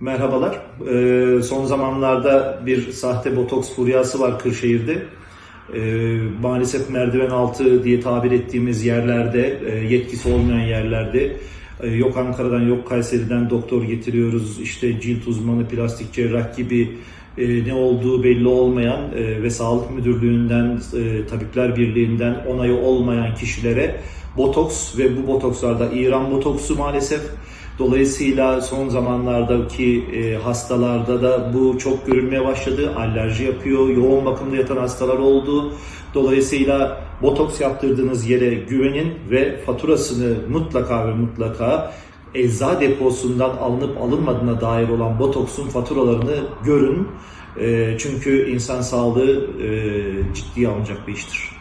Merhabalar. Ee, son zamanlarda bir sahte botoks furyası var Kırşehir'de. Ee, maalesef merdiven altı diye tabir ettiğimiz yerlerde, e, yetkisi olmayan yerlerde, e, yok Ankara'dan yok Kayseri'den doktor getiriyoruz, işte cilt uzmanı, plastik cerrah gibi e, ne olduğu belli olmayan e, ve Sağlık Müdürlüğü'nden, e, Tabipler Birliği'nden onayı olmayan kişilere botoks ve bu botokslarda İran botoksu maalesef Dolayısıyla son zamanlardaki e, hastalarda da bu çok görülmeye başladı. Alerji yapıyor, yoğun bakımda yatan hastalar oldu. Dolayısıyla botoks yaptırdığınız yere güvenin ve faturasını mutlaka ve mutlaka ecza deposundan alınıp alınmadığına dair olan botoksun faturalarını görün. E, çünkü insan sağlığı e, ciddiye alınacak bir iştir.